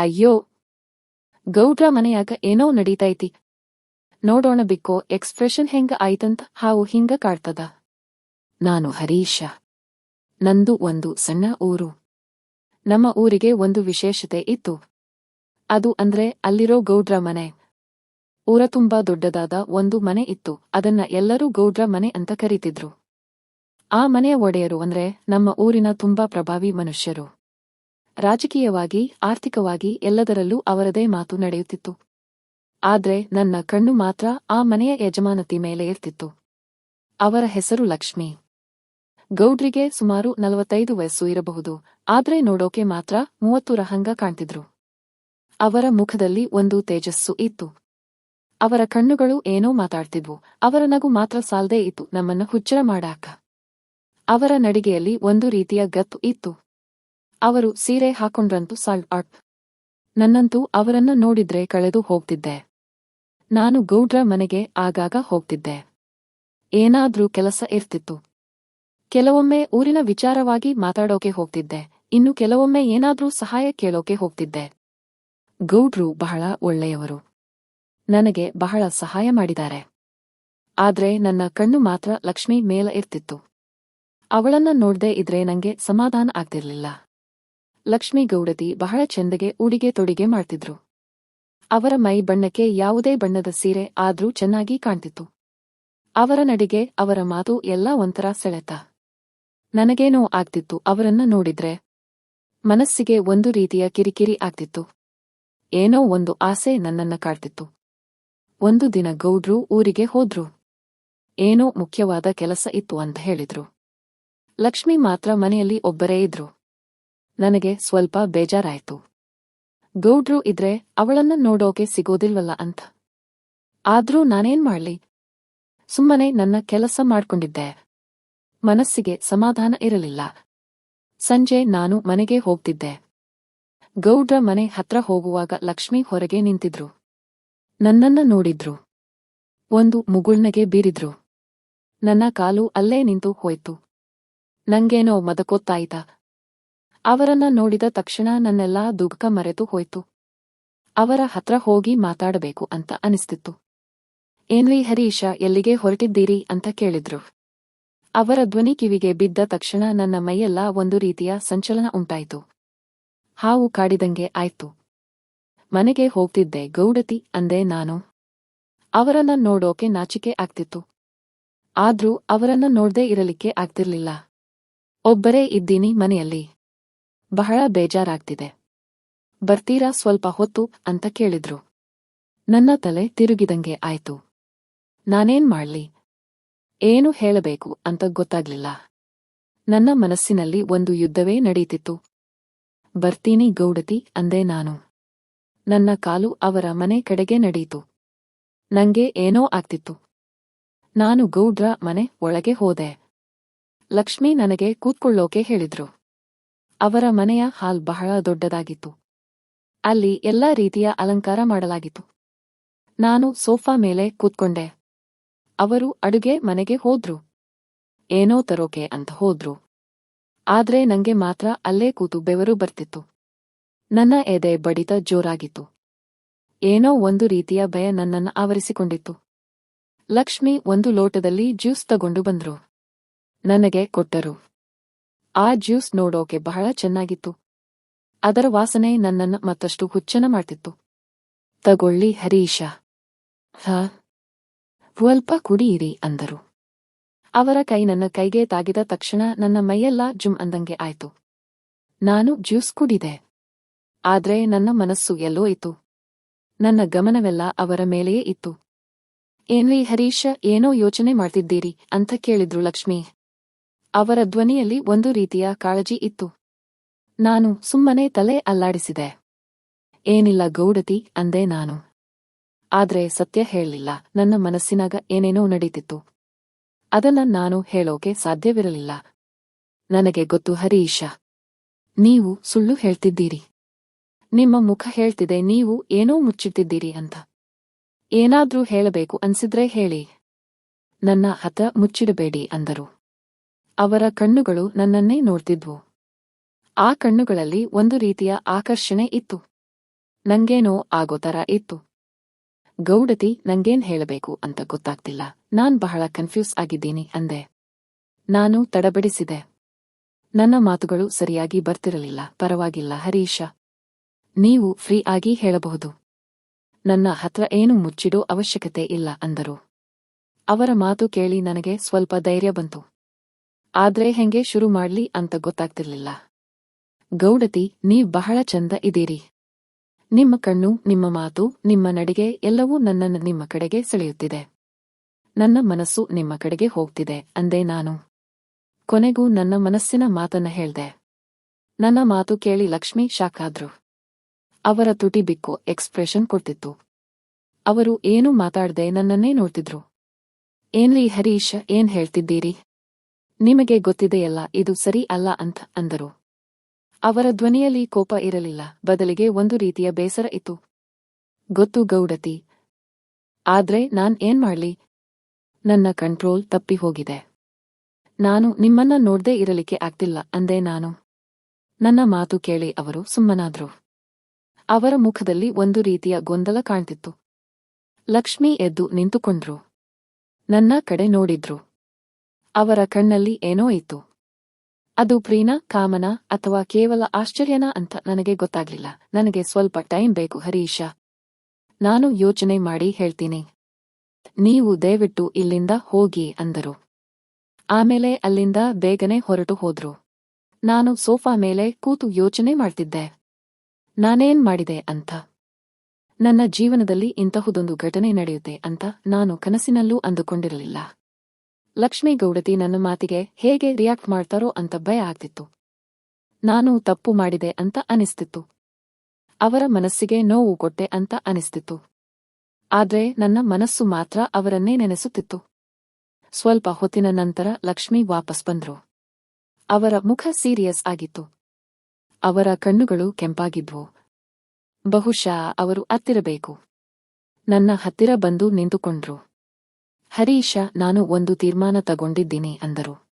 ಅಯ್ಯೋ, ಗೌಡ್ರ ಮನೆಯಾಗ ಏನೋ ನಡೀತೈತಿ. ನೋಡೋಣ ಬಿಕ್ಕೋ ಎಕ್ಸ್ಪ್ರೆಷನ್ ಹೆಂಗ ಆಯ್ತಂತ, ಹಾವು ಹಿಂಗ ಕಾಡ್ತದ ನಾನು ಹರೀಶ. ನಂದು ಒಂದು ಸಣ್ಣ ಊರು. ನಮ್ಮ ಊರಿಗೆ ಒಂದು ವಿಶೇಷತೆ ಇತ್ತು. ಅದು ಅಂದ್ರೆ ಅಲ್ಲಿರೋ ಗೌಡ್ರ ಮನೆ. ಊರ ತುಂಬಾ ದೊಡ್ಡದಾದ ಒಂದು ಮನೆ ಇತ್ತು. ಅದನ್ನ ಎಲ್ಲರೂ ಗೌಡ್ರ ಮನೆ ಅಂತ ಕರೀತಿದ್ರು. ಆ ಮನೆಯ ಒಡೆಯರು ಅಂದ್ರೆ ನಮ್ಮ ಊರಿನ ತುಂಬಾ ಪ್ರಭಾವಿ ಮನುಷ್ಯರು. ರಾಜಕೀಯವಾಗಿ, ಆರ್ಥಿಕವಾಗಿ ಎಲ್ಲದರಲ್ಲೂ ಅವರದೇ ಮಾತು ನಡೆಯುತ್ತಿತ್ತು. ಆದ್ರೆ ನನ್ನ ಕಣ್ಣು ಮಾತ್ರ ಆ ಮನೆಯ ಯಜಮಾನತಿ ಮೇಲೆ ಇರ್ತಿತ್ತು. ಅವರ ಹೆಸರು ಲಕ್ಷ್ಮಿ. ಗೌಡ್ರಿಗೆ ಸುಮಾರು ನಲವತ್ತೈದು ವಯಸ್ಸು ಇರಬಹುದು, ಆದ್ರೆ ನೋಡೋಕೆ ಮಾತ್ರ ಮೂವತ್ತು ರಹಂಗ ಕಾಣ್ತಿದ್ರು. ಅವರ ಮುಖದಲ್ಲಿ ಒಂದು ತೇಜಸ್ಸು ಇತ್ತು. ಅವರ ಕಣ್ಣುಗಳು ಏನೋ ಮಾತಾಡ್ತಿದ್ವು, ಅವರ ನಗು ಮಾತ್ರ ಸಾಲ್ದೇ ಇತ್ತು, ನಮ್ಮನ್ನ ಹುಚ್ಚರ ಮಾಡಾಕ. ಅವರ ನಡಿಗೆಯಲ್ಲಿ ಒಂದು ರೀತಿಯ ಗತ್ತು ಇತ್ತು. ಅವರು ಸೀರೆ ಹಾಕೊಂಡ್ರಂತೂ ಸಾಲ್ಟ್ ಅಪ್ ನನ್ನಂತೂ ಅವರನ್ನ ನೋಡಿದ್ರೆ ಕಳೆದು ಹೋಗ್ತಿದ್ದೆ. ನಾನು ಗೌಡ್ರ ಮನೆಗೆ ಆಗಾಗ ಹೋಗ್ತಿದ್ದೆ. ಏನಾದ್ರೂ ಕೆಲಸ ಇರ್ತಿತ್ತು. ಕೆಲವೊಮ್ಮೆ ಊರಿನ ವಿಚಾರವಾಗಿ ಮಾತಾಡೋಕೆ ಹೋಗ್ತಿದ್ದೆ. ಇನ್ನು ಕೆಲವೊಮ್ಮೆ ಏನಾದ್ರೂ ಸಹಾಯ ಕೇಳೋಕೆ ಹೋಗ್ತಿದ್ದೆ. ಗೌಡ್ರು ಬಹಳ ಒಳ್ಳೆಯವರು. ನನಗೆ ಬಹಳ ಸಹಾಯ ಮಾಡಿದ್ದಾರೆ. ಆದ್ರೆ ನನ್ನ ಕಣ್ಣು ಮಾತ್ರ ಲಕ್ಷ್ಮಿ ಮೇಲ ಇರ್ತಿತ್ತು. ಅವಳನ್ನ ನೋಡ್ದೇ ಇದ್ರೆ ನಂಗೆ ಸಮಾಧಾನ ಆಗ್ತಿರ್ಲಿಲ್ಲ. ಲಕ್ಷ್ಮೀ ಗೌಡತಿ ಬಹಳ ಚೆಂದಗೆ ಉಡಿಗೆ ತೊಡಿಗೆ ಮಾಡ್ತಿದ್ರು. ಅವರ ಮೈ ಬಣ್ಣಕ್ಕೆ ಯಾವುದೇ ಬಣ್ಣದ ಸೀರೆ ಆದ್ರೂ ಚೆನ್ನಾಗಿ ಕಾಣ್ತಿತ್ತು. ಅವರ ನಡಿಗೆ, ಅವರ ಮಾತು ಎಲ್ಲ ಒಂಥರ ಸೆಳೆತ. ನನಗೇನೋ ಆಗ್ತಿತ್ತು ಅವರನ್ನ ನೋಡಿದ್ರೆ. ಮನಸ್ಸಿಗೆ ಒಂದು ರೀತಿಯ ಕಿರಿಕಿರಿ ಆಗ್ತಿತ್ತು. ಏನೋ ಒಂದು ಆಸೆ ನನ್ನನ್ನ ಕಾಡ್ತಿತ್ತು. ಒಂದು ದಿನ ಗೌಡ್ರು ಊರಿಗೆ ಹೋದ್ರು. ಏನೋ ಮುಖ್ಯವಾದ ಕೆಲಸ ಇತ್ತು ಅಂತ ಹೇಳಿದ್ರು. ಲಕ್ಷ್ಮಿ ಮಾತ್ರ ಮನೆಯಲ್ಲಿ ಒಬ್ಬರೇ ಇದ್ರು. ನನಗೆ ಸ್ವಲ್ಪ ಬೇಜಾರಾಯ್ತು. ಗೌಡ್ರು ಇದ್ರೆ ಅವಳನ್ನ ನೋಡೋಕೆ ಸಿಗೋದಿಲ್ವಲ್ಲ ಅಂತ. ಆದ್ರೂ ನಾನೇನ್ ಮಾಡ್ಲಿ? ಸುಮ್ಮನೆ ನನ್ನ ಕೆಲಸ ಮಾಡ್ಕೊಂಡಿದ್ದೆ. ಮನಸ್ಸಿಗೆ ಸಮಾಧಾನ ಇರಲಿಲ್ಲ. ಸಂಜೆ ನಾನು ಮನೆಗೆ ಹೋಗ್ತಿದ್ದೆ. ಗೌಡ್ರ ಮನೆ ಹತ್ರ ಹೋಗುವಾಗ ಲಕ್ಷ್ಮಿ ಹೊರಗೆ ನಿಂತಿದ್ರು. ನನ್ನನ್ನ ನೋಡಿದ್ರು. ಒಂದು ಮುಗುಳ್ನಗೆ ಬೀರಿದ್ರು. ನನ್ನ ಕಾಲು ಅಲ್ಲೇ ನಿಂತು ಹೋಯ್ತು. ನಂಗೇನೋ ಮದಕೊತ್ತಾಯಿತ? ಅವರನ್ನ ನೋಡಿದ ತಕ್ಷಣ ನನ್ನೆಲ್ಲಾ ದುಃಖ ಮರೆತು ಹೋಯ್ತು. ಅವರ ಹತ್ರ ಹೋಗಿ ಮಾತಾಡಬೇಕು ಅಂತ ಅನಿಸ್ತಿತ್ತು. ಏನ್ರಿ ಹರೀಶ, ಎಲ್ಲಿಗೆ ಹೊರಟಿದ್ದೀರಿ ಅಂತ ಕೇಳಿದ್ರು. ಅವರ ಧ್ವನಿ ಕಿವಿಗೆ ಬಿದ್ದ ತಕ್ಷಣ ನನ್ನ ಮೈಯೆಲ್ಲ ಒಂದು ರೀತಿಯ ಸಂಚಲನ ಉಂಟಾಯಿತು. ಹಾವು ಕಾಡಿದಂಗೆ ಆಯ್ತು. ಮನೆಗೆ ಹೋಗ್ತಿದ್ದೆ, ಗೌಡತಿ ಅಂದೆ ನಾನು. ಅವರನ್ನ ನೋಡೋಕೆ ನಾಚಿಕೆ ಆಗ್ತಿತ್ತು. ಆದ್ರೂ ಅವರನ್ನ ನೋಡ್ದೇ ಇರಲಿಕ್ಕೆ ಆಗ್ತಿರ್ಲಿಲ್ಲ. ಒಬ್ಬರೇ ಇದ್ದೀನಿ ಮನೆಯಲ್ಲಿ. ಬಹಳ ಬೇಜಾರಾಗ್ತಿದೆ. ಬರ್ತೀರಾ ಸ್ವಲ್ಪ ಹೊತ್ತು ಅಂತ ಕೇಳಿದ್ರು. ನನ್ನ ತಲೆ ತಿರುಗಿದಂಗೆ ಆಯ್ತು. ನಾನೇನ್ ಮಾಡ್ಲಿ? ಏನು ಹೇಳಬೇಕು ಅಂತ ಗೊತ್ತಾಗ್ಲಿಲ್ಲ. ನನ್ನ ಮನಸ್ಸಿನಲ್ಲಿ ಒಂದು ಯುದ್ಧವೇ ನಡೀತಿತ್ತು. ಬರ್ತೀನಿ ಗೌಡತಿ ಅಂದೆ ನಾನು. ನನ್ನ ಕಾಲು ಅವರ ಮನೆ ಕಡೆಗೆ ನಡೀತು. ನಂಗೆ ಏನೋ ಆಗ್ತಿತ್ತು. ನಾನು ಗೌಡ್ರ ಮನೆ ಒಳಗೆ ಹೋದೆ. ಲಕ್ಷ್ಮಿ ನನಗೆ ಕೂತ್ಕೊಳ್ಳೋಕೆ ಹೇಳಿದ್ರು. ಅವರ ಮನೆಯ ಹಾಲ್ ಬಹಳ ದೊಡ್ಡದಾಗಿತ್ತು. ಅಲ್ಲಿ ಎಲ್ಲ ರೀತಿಯ ಅಲಂಕಾರ ಮಾಡಲಾಗಿತ್ತು. ನಾನು ಸೋಫಾ ಮೇಲೆ ಕೂತ್ಕೊಂಡೆ. ಅವರು ಅಡುಗೆ ಮನೆಗೆ ಹೋದ್ರು. ಏನೋ ತರೋಕೆ ಅಂತ ಹೋದ್ರು. ಆದ್ರೆ ನಂಗೆ ಮಾತ್ರ ಅಲ್ಲೇ ಕೂತು ಬೆವರು ಬರ್ತಿತ್ತು. ನನ್ನ ಎದೆ ಬಡಿತ ಜೋರಾಗಿತ್ತು. ಏನೋ ಒಂದು ರೀತಿಯ ಭಯ ನನ್ನನ್ನ ಆವರಿಸಿಕೊಂಡಿತ್ತು. ಲಕ್ಷ್ಮಿ ಒಂದು ಲೋಟದಲ್ಲಿ ಜ್ಯೂಸ್ ತಗೊಂಡು ಬಂದ್ರು. ನನಗೆ ಕೊಟ್ಟರು. ಆ ಜ್ಯೂಸ್ ನೋಡೋಕೆ ಬಹಳ ಚೆನ್ನಾಗಿತ್ತು. ಅದರ ವಾಸನೆ ನನ್ನನ್ನ ಮತ್ತಷ್ಟು ಹುಚ್ಚನ ಮಾಡ್ತಿತ್ತು. ತಗೊಳ್ಳಿ ಹರೀಶ. ಹ? ಸ್ವಲ್ಪ ಕುಡಿಯಿರಿ, ಅಂದರು. ಅವರ ಕೈ ನನ್ನ ಕೈಗೆ ತಾಗಿದ ತಕ್ಷಣ ನನ್ನ ಮೈಯೆಲ್ಲ ಜುಮ್ ಅಂದಂಗೆ ಆಯ್ತು. ನಾನು ಜ್ಯೂಸ್ ಕುಡಿದೆ. ಆದ್ರೆ ನನ್ನ ಮನಸ್ಸು ಎಲ್ಲೋ ಇತ್ತು. ನನ್ನ ಗಮನವೆಲ್ಲ ಅವರ ಮೇಲೆಯೇ ಇತ್ತು. ಏನ್ರಿ ಹರೀಶ, ಏನೋ ಯೋಚನೆ ಮಾಡ್ತಿದ್ದೀರಿ ಅಂತ ಕೇಳಿದ್ರು ಲಕ್ಷ್ಮಿ. ಅವರ ಧ್ವನಿಯಲ್ಲಿ ಒಂದು ರೀತಿಯ ಕಾಳಜಿ ಇತ್ತು. ನಾನು ಸುಮ್ಮನೆ ತಲೆ ಅಲ್ಲಾಡಿಸಿದೆ. ಏನಿಲ್ಲ ಗೌಡತಿ, ಅಂದೆ ನಾನು. ಆದ್ರೆ ಸತ್ಯ ಹೇಳಲಿಲ್ಲ ನನ್ನ ಮನಸ್ಸಿನಾಗ ಏನೇನೋ ನಡೀತಿತ್ತು. ಅದನ್ನ ನಾನು ಹೇಳೋಕೆ ಸಾಧ್ಯವಿರಲಿಲ್ಲ. ನನಗೆ ಗೊತ್ತು, ಹರೀಶ. ನೀವು ಸುಳ್ಳು ಹೇಳ್ತಿದ್ದೀರಿ. ನಿಮ್ಮ ಮುಖ ಹೇಳ್ತಿದೆ, ನೀವು ಏನೋ ಮುಚ್ಚಿಟ್ಟಿದ್ದೀರಿ ಅಂತ. ಏನಾದ್ರೂ ಹೇಳಬೇಕು ಅನ್ಸಿದ್ರೆ ಹೇಳಿ. ನನ್ನ ಹತ ಮುಚ್ಚಿಡಬೇಡಿ, ಅಂದರು. ಅವರ ಕಣ್ಣುಗಳು ನನ್ನನ್ನೇ ನೋಡ್ತಿದ್ವು. ಆ ಕಣ್ಣುಗಳಲ್ಲಿ ಒಂದು ರೀತಿಯ ಆಕರ್ಷಣೆ ಇತ್ತು. ನಂಗೇನೋ ಆಗೋ ತರ ಇತ್ತು. ಗೌಡತಿ, ನಂಗೇನ್ ಹೇಳಬೇಕು ಅಂತ ಗೊತ್ತಾಗ್ತಿಲ್ಲ. ನಾನ್ ಬಹಳ ಕನ್ಫ್ಯೂಸ್ ಆಗಿದ್ದೀನಿ ಅಂದೆ. ನಾನು ತಡಬಡಿಸಿದೆ. ನನ್ನ ಮಾತುಗಳು ಸರಿಯಾಗಿ ಬರ್ತಿರಲಿಲ್ಲ. ಪರವಾಗಿಲ್ಲ, ಹರೀಶ. ನೀವು ಫ್ರೀ ಆಗಿ ಹೇಳಬಹುದು. ನನ್ನ ಹತ್ರ ಏನು ಮುಚ್ಚಿಡೋ ಅವಶ್ಯಕತೆ ಇಲ್ಲ, ಅಂದರು. ಅವರ ಮಾತು ಕೇಳಿ ನನಗೆ ಸ್ವಲ್ಪ ಧೈರ್ಯ ಬಂತು. ಆದ್ರೆ ಹೆಂಗೆ ಶುರು ಮಾಡ್ಲಿ ಅಂತ ಗೊತ್ತಾಗ್ತಿರ್ಲಿಲ್ಲ. ಗೌಡತಿ, ನೀವ್ ಬಹಳ ಚಂದ ಇದೀರಿ ನಿಮ್ಮ ಕಣ್ಣು, ನಿಮ್ಮ ಮಾತು, ನಿಮ್ಮ ನಡಿಗೆ ಎಲ್ಲವೂ ನನ್ನನ್ನು ನಿಮ್ಮ ಕಡೆಗೆ ಸೆಳೆಯುತ್ತಿದೆ. ನನ್ನ ಮನಸ್ಸು ನಿಮ್ಮ ಕಡೆಗೆ ಹೋಗ್ತಿದೆ ಅಂದೆ ನಾನು. ಕೊನೆಗೂ ನನ್ನ ಮನಸ್ಸಿನ ಮಾತನ್ನ ಹೇಳ್ದೆ. ನನ್ನ ಮಾತು ಕೇಳಿ ಲಕ್ಷ್ಮಿ ಶಾಕಾದ್ರು ಅವರ ತುಟಿ ಬಿಕ್ಕು ಎಕ್ಸ್ಪ್ರೆಷನ್ ಕೊಡ್ತಿತ್ತು. ಅವರು ಏನೂ ಮಾತಾಡ್ದೆ ನನ್ನನ್ನೇ ನೋಡ್ತಿದ್ರು. ಏನ್ರಿ ಹರೀಶ್, ಏನ್ ಹೇಳ್ತಿದ್ದೀರಿ? ನಿಮಗೆ ಗೊತ್ತಿದೆಯಲ್ಲ, ಇದು ಸರಿ ಅಲ್ಲ ಅಂತ ಅಂದರು. ಅವರ ಧ್ವನಿಯಲ್ಲಿ ಕೋಪ ಇರಲಿಲ್ಲ, ಬದಲಿಗೆ ಒಂದು ರೀತಿಯ ಬೇಸರ ಇತ್ತು. ಗೊತ್ತು ಗೌಡತಿ, ಆದ್ರೆ ನಾನ್ ಏನ್ ಮಾಡ್ಲಿ? ನನ್ನ ಕಂಟ್ರೋಲ್ ತಪ್ಪಿ ಹೋಗಿದೆ. ನಾನು ನಿಮ್ಮನ್ನ ನೋಡ್ದೇ ಇರಲಿಕ್ಕೆ ಆಗ್ತಿಲ್ಲ, ಅಂದೆ ನಾನು. ನನ್ನ ಮಾತು ಕೇಳಿ ಅವರು ಸುಮ್ಮನಾದ್ರು. ಅವರ ಮುಖದಲ್ಲಿ ಒಂದು ರೀತಿಯ ಗೊಂದಲ ಕಾಣ್ತಿತ್ತು. ಲಕ್ಷ್ಮಿ ಎದ್ದು ನಿಂತುಕೊಂಡ್ರು. ನನ್ನ ಕಡೆ ನೋಡಿದ್ರು. ಅವರ ಕಣ್ಣಲ್ಲಿ ಏನೋ ಇತ್ತು. ಅದು ಪ್ರೀನ, ಕಾಮನ ಅಥವಾ ಕೇವಲ ಆಶ್ಚರ್ಯನ ಅಂತ ನನಗೆ ಗೊತ್ತಾಗ್ಲಿಲ್ಲ. ನನಗೆ ಸ್ವಲ್ಪ ಟೈಮ್ ಬೇಕು ಹರೀಶ. ನಾನು ಯೋಚನೆ ಮಾಡಿ ಹೇಳ್ತೀನಿ. ನೀವು ದಯವಿಟ್ಟು ಇಲ್ಲಿಂದ ಹೋಗಿ ಅಂದರು. ಆಮೇಲೆ ಅಲ್ಲಿಂದ ಬೇಗನೆ ಹೊರಟು ಹೋದ್ರು. ನಾನು ಸೋಫಾ ಮೇಲೆ ಕೂತು ಯೋಚನೆ ಮಾಡ್ತಿದ್ದೆ. ನಾನೇನ್ ಮಾಡಿದೆ ಅಂತ. ನನ್ನ ಜೀವನದಲ್ಲಿ ಇಂತಹುದೊಂದು ಘಟನೆ ನಡೆಯುತ್ತೆ ಅಂತ ನಾನು ಕನಸಿನಲ್ಲೂ ಅಂದುಕೊಂಡಿರಲಿಲ್ಲ. ಲಕ್ಷ್ಮೀ ಗೌಡತಿ ನನ್ನ ಮಾತಿಗೆ ಹೇಗೆ ರಿಯಾಕ್ಟ್ ಮಾಡ್ತಾರೋ ಅಂತ ಭಯ ಆಗ್ತಿತ್ತು. ನಾನು ತಪ್ಪು ಮಾಡಿದೆ ಅಂತ ಅನಿಸ್ತಿತ್ತು. ಅವರ ಮನಸ್ಸಿಗೆ ನೋವು ಕೊಟ್ಟೆ ಅಂತ ಅನಿಸ್ತಿತ್ತು. ಆದ್ರೆ ನನ್ನ ಮನಸ್ಸು ಮಾತ್ರ ಅವರನ್ನೇ ನೆನೆಸುತ್ತಿತ್ತು. ಸ್ವಲ್ಪ ಹೊತ್ತಿನ ನಂತರ ಲಕ್ಷ್ಮಿ ವಾಪಸ್ ಬಂದ್ರು. ಅವರ ಮುಖ ಸೀರಿಯಸ್ ಆಗಿತ್ತು. ಅವರ ಕಣ್ಣುಗಳು ಕೆಂಪಾಗಿದ್ವು. ಬಹುಶಃ ಅವರು ಅತ್ತಿರಬೇಕು ನನ್ನ ಹತ್ತಿರ ಬಂದು ನಿಂತುಕೊಂಡ್ರು. ಹರೀಶ, ನಾನು ಒಂದು ತೀರ್ಮಾನ ತಗೊಂಡಿದ್ದೀನಿ ಅಂದರು.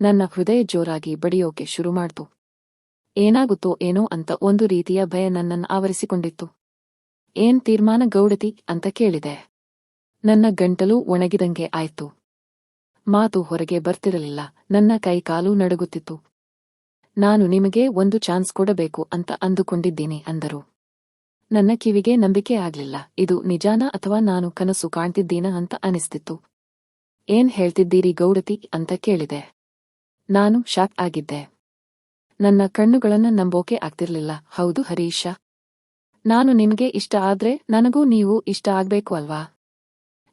ನನ್ನ ಹೃದಯ ಜೋರಾಗಿ ಬಡಿಯೋಕೆ ಶುರು ಮಾಡ್ತು ಏನಾಗುತ್ತೋ ಏನೋ ಅಂತ ಒಂದು ರೀತಿಯ ಭಯ ನನ್ನನ್ನು ಆವರಿಸಿಕೊಂಡಿತ್ತು. ಏನ್ ತೀರ್ಮಾನ ಗೌಡತಿ ಅಂತ ಕೇಳಿದೆ. ನನ್ನ ಗಂಟಲು ಒಣಗಿದಂಗೆ ಆಯ್ತು. ಮಾತು ಹೊರಗೆ ಬರ್ತಿರಲಿಲ್ಲ. ನನ್ನ ಕೈ ಕಾಲು ನಡುಗುತ್ತಿತ್ತು. ನಾನು ನಿಮಗೆ ಒಂದು ಚಾನ್ಸ್ ಕೊಡಬೇಕು ಅಂತ ಅಂದುಕೊಂಡಿದ್ದೀನಿ ಅಂದರು. ನನ್ನ ಕಿವಿಗೆ ನಂಬಿಕೆ ಆಗ್ಲಿಲ್ಲ. ಇದು ನಿಜಾನ ಅಥವಾ ನಾನು ಕನಸು ಕಾಣ್ತಿದ್ದೀನ ಅಂತ ಅನಿಸ್ತಿತ್ತು. ಏನ್ ಹೇಳ್ತಿದ್ದೀರಿ ಗೌಡತಿ ಅಂತ ಕೇಳಿದೆ. ನಾನು ಶಾಕ್ ಆಗಿದ್ದೆ. ನನ್ನ ಕಣ್ಣುಗಳನ್ನ ನಂಬೋಕೆ ಆಗ್ತಿರ್ಲಿಲ್ಲ. ಹೌದು ಹರೀಶ. ನಾನು ನಿಮಗೆ ಇಷ್ಟ ಆದ್ರೆ ನನಗೂ ನೀವು ಇಷ್ಟ ಆಗ್ಬೇಕು ಅಲ್ವಾ?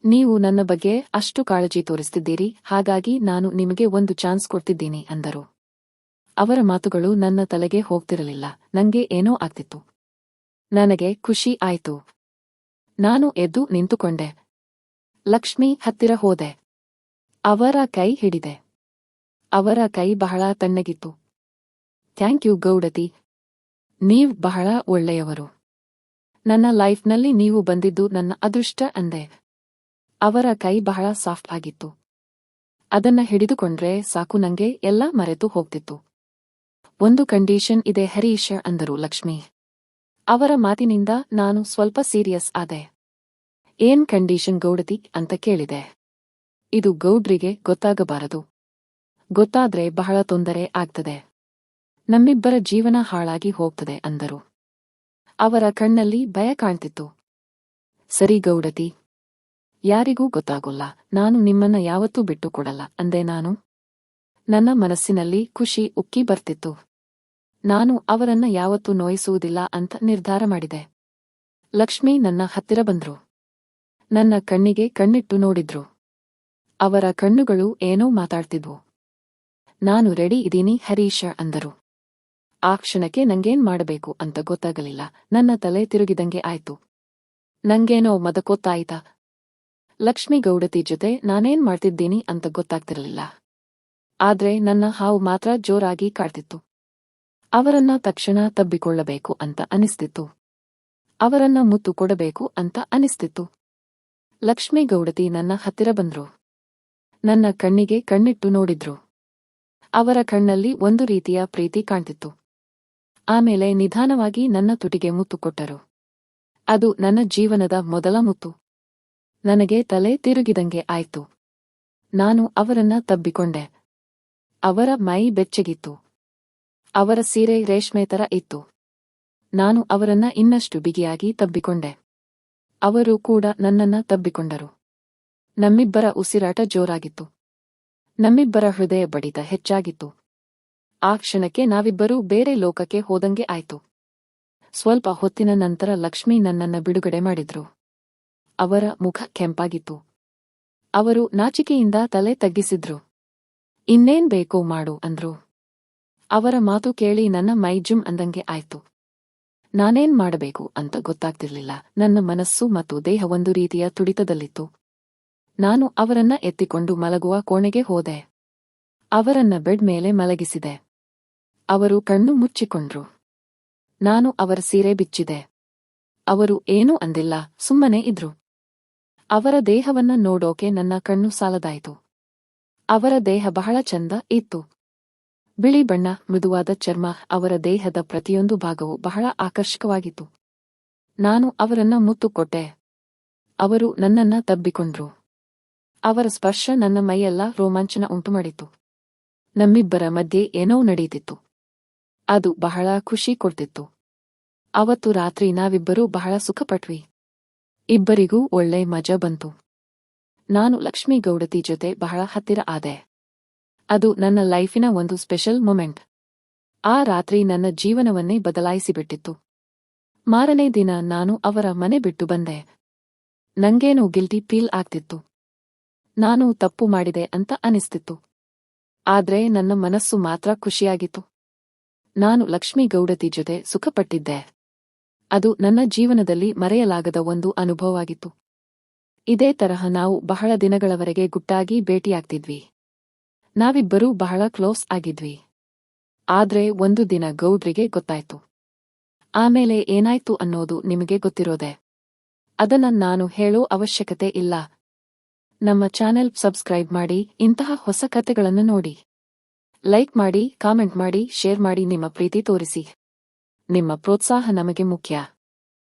ನೀವು ನನ್ನ ಬಗ್ಗೆ ಅಷ್ಟು ಕಾಳಜಿ ತೋರಿಸ್ತಿದ್ದೀರಿ. ಹಾಗಾಗಿ ನಾನು ನಿಮಗೆ ಒಂದು ಚಾನ್ಸ್ ಕೊಡ್ತಿದ್ದೀನಿ ಅಂದರು. ಅವರ ಮಾತುಗಳು ನನ್ನ ತಲೆಗೆ ಹೋಗ್ತಿರಲಿಲ್ಲ. ನಂಗೆ ಏನೋ ಆಗ್ತಿತ್ತು. ನನಗೆ ಖುಷಿ ಆಯ್ತು. ನಾನು ಎದ್ದು ನಿಂತುಕೊಂಡೆ. ಲಕ್ಷ್ಮಿ ಹತ್ತಿರ ಹೋದೆ. ಅವರ ಕೈ ಹಿಡಿದೆ. ಅವರ ಕೈ ಬಹಳ ತಣ್ಣಗಿತ್ತು. Thank you ಗೌಡತಿ. ನೀವ್ ಬಹಳ ಒಳ್ಳೆಯವರು. ನನ್ನ ಲೈಫ್ನಲ್ಲಿ ನೀವು ಬಂದಿದ್ದು ನನ್ನ ಅದೃಷ್ಟ ಅಂದೆ. ಅವರ ಕೈ ಬಹಳ ಸಾಫ್ಟ್ ಆಗಿತ್ತು. ಅದನ್ನ ಹಿಡಿದುಕೊಂಡ್ರೆ ಸಾಕು ನಂಗೆ ಎಲ್ಲ ಮರೆತು ಹೋಗ್ತಿತ್ತು. ಒಂದು ಕಂಡೀಷನ್ ಇದೆ ಹರೀಶ ಅಂದರು ಲಕ್ಷ್ಮಿ. ಅವರ ಮಾತಿನಿಂದ ನಾನು ಸ್ವಲ್ಪ ಸೀರಿಯಸ್ ಆದೆ. ಏನ್ ಕಂಡೀಷನ್ ಗೌಡತಿ ಅಂತ ಕೇಳಿದೆ. ಇದು ಗೌಡ್ರಿಗೆ ಗೊತ್ತಾಗಬಾರದು. ಗೊತ್ತಾದ್ರೆ ಬಹಳ ತೊಂದರೆ ಆಗ್ತದೆ. ನಮ್ಮಿಬ್ಬರ ಜೀವನ ಹಾಳಾಗಿ ಹೋಗ್ತದೆ ಅಂದರು. ಅವರ ಕಣ್ಣಲ್ಲಿ ಭಯ ಕಾಣ್ತಿತ್ತು. ಸರಿ ಗೌಡತಿ ಯಾರಿಗೂ ಗೊತ್ತಾಗೋಲ್ಲ. ನಾನು ನಿಮ್ಮನ್ನ ಯಾವತ್ತೂ ಬಿಟ್ಟುಕೊಡಲ್ಲ ಅಂದೆ ನಾನು. ನನ್ನ ಮನಸ್ಸಿನಲ್ಲಿ ಖುಷಿ ಉಕ್ಕಿ ಬರ್ತಿತ್ತು. ನಾನು ಅವರನ್ನ ಯಾವತ್ತೂ ನೋಯಿಸುವುದಿಲ್ಲ ಅಂತ ನಿರ್ಧಾರ ಮಾಡಿದೆ. ಲಕ್ಷ್ಮಿ ನನ್ನ ಹತ್ತಿರ ಬಂದ್ರು. ನನ್ನ ಕಣ್ಣಿಗೆ ಕಣ್ಣಿಟ್ಟು ನೋಡಿದ್ರು. ಅವರ ಕಣ್ಣುಗಳು ಏನೋ ಮಾತಾಡ್ತಿದ್ವು. ನಾನು ರೆಡಿ ಇದೀನಿ ಹರೀಶ ಅಂದರು. ಆ ಕ್ಷಣಕ್ಕೆ ನಂಗೇನ್ ಮಾಡಬೇಕು ಅಂತ ಗೊತ್ತಾಗಲಿಲ್ಲ. ನನ್ನ ತಲೆ ತಿರುಗಿದಂಗೆ ಆಯ್ತು. ನಂಗೇನೋ ಮದಕೊತ್ತಾಯ್ತಾ? ಲಕ್ಷ್ಮಿ ಗೌಡತಿ ಜೊತೆ ನಾನೇನ್ ಮಾಡ್ತಿದ್ದೀನಿ ಅಂತ ಗೊತ್ತಾಗ್ತಿರಲಿಲ್ಲ. ಆದ್ರೆ ನನ್ನ ಹಾವು ಮಾತ್ರ ಜೋರಾಗಿ ಕಾಡ್ತಿತ್ತು. ಅವರನ್ನ ತಕ್ಷಣ ತಬ್ಬಿಕೊಳ್ಳಬೇಕು ಅಂತ ಅನಿಸ್ತಿತ್ತು. ಅವರನ್ನ ಮುತ್ತು ಕೊಡಬೇಕು ಅಂತ ಅನಿಸ್ತಿತ್ತು. ಲಕ್ಷ್ಮೇಗೌಡತಿ ನನ್ನ ಹತ್ತಿರ ಬಂದ್ರು. ನನ್ನ ಕಣ್ಣಿಗೆ ಕಣ್ಣಿಟ್ಟು ನೋಡಿದ್ರು. ಅವರ ಕಣ್ಣಲ್ಲಿ ಒಂದು ರೀತಿಯ ಪ್ರೀತಿ ಕಾಣ್ತಿತ್ತು. ಆಮೇಲೆ ನಿಧಾನವಾಗಿ ನನ್ನ ತುಟಿಗೆ ಮುತ್ತು ಕೊಟ್ಟರು. ಅದು ನನ್ನ ಜೀವನದ ಮೊದಲ ಮುತ್ತು. ನನಗೆ ತಲೆ ತಿರುಗಿದಂಗೆ ಆಯ್ತು. ನಾನು ಅವರನ್ನ ತಬ್ಬಿಕೊಂಡೆ. ಅವರ ಮೈ ಬೆಚ್ಚಗಿತ್ತು. ಅವರ ಸೀರೆ ರೇಷ್ಮೆ ತರ ಇತ್ತು. ನಾನು ಅವರನ್ನ ಇನ್ನಷ್ಟು ಬಿಗಿಯಾಗಿ ತಬ್ಬಿಕೊಂಡೆ. ಅವರು ಕೂಡ ನನ್ನನ್ನ ತಬ್ಬಿಕೊಂಡರು. ನಮ್ಮಿಬ್ಬರ ಉಸಿರಾಟ ಜೋರಾಗಿತ್ತು. ನಮ್ಮಿಬ್ಬರ ಹೃದಯ ಬಡಿತ ಹೆಚ್ಚಾಗಿತ್ತು. ಆ ಕ್ಷಣಕ್ಕೆ ನಾವಿಬ್ಬರೂ ಬೇರೆ ಲೋಕಕ್ಕೆ ಹೋದಂಗೆ ಆಯ್ತು. ಸ್ವಲ್ಪ ಹೊತ್ತಿನ ನಂತರ ಲಕ್ಷ್ಮಿ ನನ್ನನ್ನ ಬಿಡುಗಡೆ ಮಾಡಿದ್ರು. ಅವರ ಮುಖ ಕೆಂಪಾಗಿತ್ತು. ಅವರು ನಾಚಿಕೆಯಿಂದ ತಲೆ ತಗ್ಗಿಸಿದ್ರು. ಇನ್ನೇನ್ ಬೇಕೋ ಮಾಡು ಅಂದ್ರು. ಅವರ ಮಾತು ಕೇಳಿ ನನ್ನ ಮೈ ಜುಮ್ ಅಂದಂಗೆ ಆಯ್ತು. ನಾನೇನ್ ಮಾಡಬೇಕು ಅಂತ ಗೊತ್ತಾಗ್ತಿರ್ಲಿಲ್ಲ. ನನ್ನ ಮನಸ್ಸು ಮತ್ತು ದೇಹ ಒಂದು ರೀತಿಯ ತುಡಿತದಲ್ಲಿತ್ತು. ನಾನು ಅವರನ್ನ ಎತ್ತಿಕೊಂಡು ಮಲಗುವ ಕೋಣೆಗೆ ಹೋದೆ. ಅವರನ್ನ ಬೆಡ್ ಮೇಲೆ ಮಲಗಿಸಿದೆ. ಅವರು ಕಣ್ಣು ಮುಚ್ಚಿಕೊಂಡ್ರು. ನಾನು ಅವರ ಸೀರೆ ಬಿಚ್ಚಿದೆ. ಅವರು ಏನೂ ಅಂದಿಲ್ಲ, ಸುಮ್ಮನೆ ಇದ್ರು. ಅವರ ದೇಹವನ್ನ ನೋಡೋಕೆ ನನ್ನ ಕಣ್ಣು ಸಾಲದಾಯಿತು. ಅವರ ದೇಹ ಬಹಳ ಚಂದ ಇತ್ತು. ಬಿಳಿ ಬಣ್ಣ, ಮೃದುವಾದ ಚರ್ಮ, ಅವರ ದೇಹದ ಪ್ರತಿಯೊಂದು ಭಾಗವು ಬಹಳ ಆಕರ್ಷಕವಾಗಿತ್ತು. ನಾನು ಅವರನ್ನ ಮುತ್ತುಕೊಟ್ಟೆ. ಅವರು ನನ್ನನ್ನ ತಬ್ಬಿಕೊಂಡ್ರು. ಅವರ ಸ್ಪರ್ಶ ನನ್ನ ಮೈಯೆಲ್ಲ ರೋಮಾಂಚನ ಉಂಟುಮಾಡಿತು. ನಮ್ಮಿಬ್ಬರ ಮಧ್ಯೆ ಏನೋ ನಡೆಯುತ್ತಿತ್ತು. ಅದು ಬಹಳ ಖುಷಿ ಕೊಡ್ತಿತ್ತು. ಅವತ್ತು ರಾತ್ರಿ ನಾವಿಬ್ಬರೂ ಬಹಳ ಸುಖಪಟ್ವಿ. ಇಬ್ಬರಿಗೂ ಒಳ್ಳೆ ಮಜಾ ಬಂತು. ನಾನು ಲಕ್ಷ್ಮೀ ಗೌಡತಿ ಜೊತೆ ಬಹಳ ಹತ್ತಿರ ಆದೆ. ಅದು ನನ್ನ ಲೈಫಿನ ಒಂದು ಸ್ಪೆಷಲ್ ಮೊಮೆಂಟ್. ಆ ರಾತ್ರಿ ನನ್ನ ಜೀವನವನ್ನೇ ಬದಲಾಯಿಸಿಬಿಟ್ಟಿತ್ತು. ಮಾರನೇ ದಿನ ನಾನು ಅವರ ಮನೆ ಬಿಟ್ಟು ಬಂದೆ. ನಂಗೇನು ಗಿಲ್ಟಿ ಫೀಲ್ ಆಗ್ತಿತ್ತು. ನಾನು ತಪ್ಪು ಮಾಡಿದೆ ಅಂತ ಅನಿಸ್ತಿತ್ತು. ಆದ್ರೆ ನನ್ನ ಮನಸ್ಸು ಮಾತ್ರ ಖುಷಿಯಾಗಿತ್ತು. ನಾನು ಲಕ್ಷ್ಮೀ ಗೌಡತಿ ಜೊತೆ ಸುಖಪಟ್ಟಿದ್ದೆ. ಅದು ನನ್ನ ಜೀವನದಲ್ಲಿ ಮರೆಯಲಾಗದ ಒಂದು ಅನುಭವವಾಗಿತ್ತು. ಇದೇ ತರಹ ನಾವು ಬಹಳ ದಿನಗಳವರೆಗೆ ಗುಟ್ಟಾಗಿ ಭೇಟಿಯಾಗ್ತಿದ್ವಿ. ನಾವಿಬ್ಬರೂ ಬಹಳ ಕ್ಲೋಸ್ ಆಗಿದ್ವಿ. ಆದ್ರೆ ಒಂದು ದಿನ ಗೌಡ್ರಿಗೆ ಗೊತ್ತಾಯ್ತು. ಆಮೇಲೆ ಏನಾಯ್ತು ಅನ್ನೋದು ನಿಮಗೆ ಗೊತ್ತಿರೋದೆ. ಅದನ್ನ ನಾನು ಹೇಳೋ ಅವಶ್ಯಕತೆ ಇಲ್ಲ. ನಮ್ಮ ಚಾನೆಲ್ ಸಬ್ಸ್ಕ್ರೈಬ್ ಮಾಡಿ, ಇಂತಹ ಹೊಸ ಕಥೆಗಳನ್ನು ನೋಡಿ. ಲೈಕ್ ಮಾಡಿ, ಕಾಮೆಂಟ್ ಮಾಡಿ, ಶೇರ್ ಮಾಡಿ ನಿಮ್ಮ ಪ್ರೀತಿ ತೋರಿಸಿ. ನಿಮ್ಮ ಪ್ರೋತ್ಸಾಹ ನಮಗೆ ಮುಖ್ಯ.